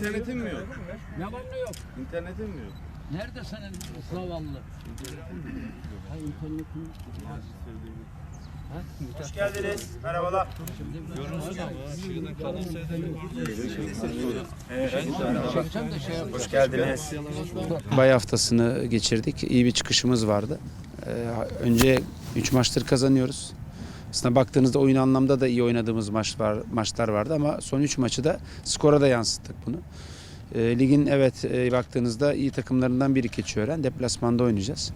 İnternetin mi yok? Ne var ne yok. İnternetin mi yok? Nerede senin zavallı? Ha internetin. Hoş geldiniz. Merhabalar. Hoş geldiniz. Bay haftasını geçirdik. İyi bir çıkışımız vardı. Ee, önce 3 maçtır kazanıyoruz. Aslında baktığınızda oyun anlamda da iyi oynadığımız maç var, maçlar vardı ama son 3 maçı da skora da yansıttık bunu. Ee, ligin evet e, baktığınızda iyi takımlarından biri Keçiören. Deplasmanda oynayacağız.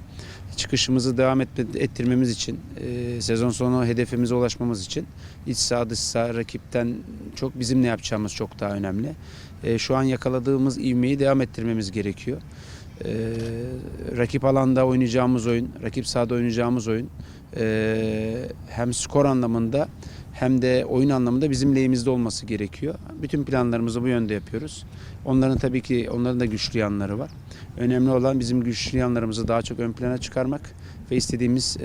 Çıkışımızı devam etme- ettirmemiz için, e, sezon sonu hedefimize ulaşmamız için iç saha dış saha rakipten çok bizim ne yapacağımız çok daha önemli. E, şu an yakaladığımız ivmeyi devam ettirmemiz gerekiyor. E, rakip alanda oynayacağımız oyun, rakip sahada oynayacağımız oyun e, hem skor anlamında hem de oyun anlamında bizim lehimizde olması gerekiyor. Bütün planlarımızı bu yönde yapıyoruz. Onların tabii ki onların da güçlü yanları var. Önemli olan bizim güçlü yanlarımızı daha çok ön plana çıkarmak ve istediğimiz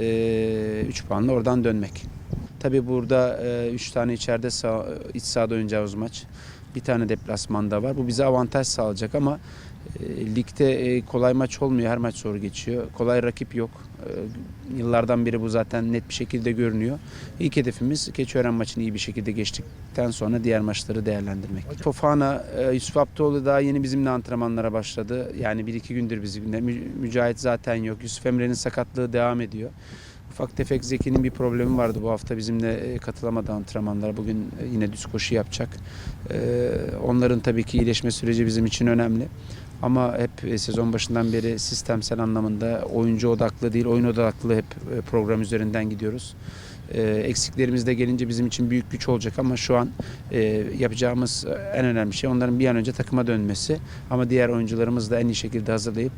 3 puanla oradan dönmek. Tabii burada 3 tane içeride sağ, iç sahada oynayacağımız maç. Bir tane deplasmanda var. Bu bize avantaj sağlayacak ama e, ligde e, kolay maç olmuyor. Her maç zor geçiyor. Kolay rakip yok. E, yıllardan beri bu zaten net bir şekilde görünüyor. İlk hedefimiz Keçiören maçını iyi bir şekilde geçtikten sonra diğer maçları değerlendirmek. Fofana, e, Yusuf Abdoğlu daha yeni bizimle antrenmanlara başladı. Yani bir iki gündür bizimle. Mü- Mücahit zaten yok. Yusuf Emre'nin sakatlığı devam ediyor. Ufak tefek Zeki'nin bir problemi vardı bu hafta bizimle e, katılamadı antrenmanlara. Bugün e, yine düz koşu yapacak. E, Onların tabii ki iyileşme süreci bizim için önemli. Ama hep sezon başından beri sistemsel anlamında oyuncu odaklı değil, oyun odaklı hep program üzerinden gidiyoruz. Eksiklerimiz de gelince bizim için büyük güç olacak ama şu an yapacağımız en önemli şey onların bir an önce takıma dönmesi. Ama diğer oyuncularımızı da en iyi şekilde hazırlayıp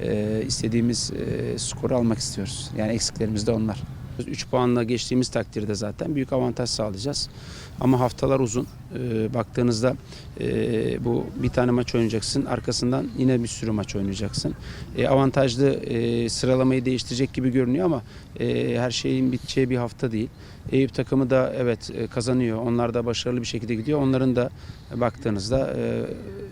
e, istediğimiz e, skoru almak istiyoruz. Yani eksiklerimiz de onlar. 3 puanla geçtiğimiz takdirde zaten büyük avantaj sağlayacağız. Ama haftalar uzun. E, baktığınızda e, bu bir tane maç oynayacaksın. Arkasından yine bir sürü maç oynayacaksın. E, avantajlı e, sıralamayı değiştirecek gibi görünüyor ama e, her şeyin biteceği bir hafta değil. Eyüp takımı da evet e, kazanıyor. Onlar da başarılı bir şekilde gidiyor. Onların da baktığınızda e,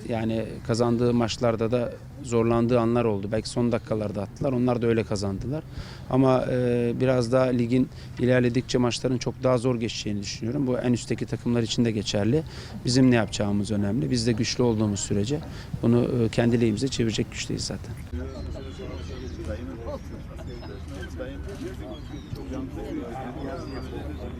yani kazandığı maçlarda da zorlandığı anlar oldu. Belki son dakikalarda attılar. Onlar da öyle kazandılar. Ama e, biraz daha ligin ilerledikçe maçların çok daha zor geçeceğini düşünüyorum. Bu en üstteki takımlar için de geçerli. Bizim ne yapacağımız önemli. Biz de güçlü olduğumuz sürece bunu e, kendi çevirecek güçteyiz zaten.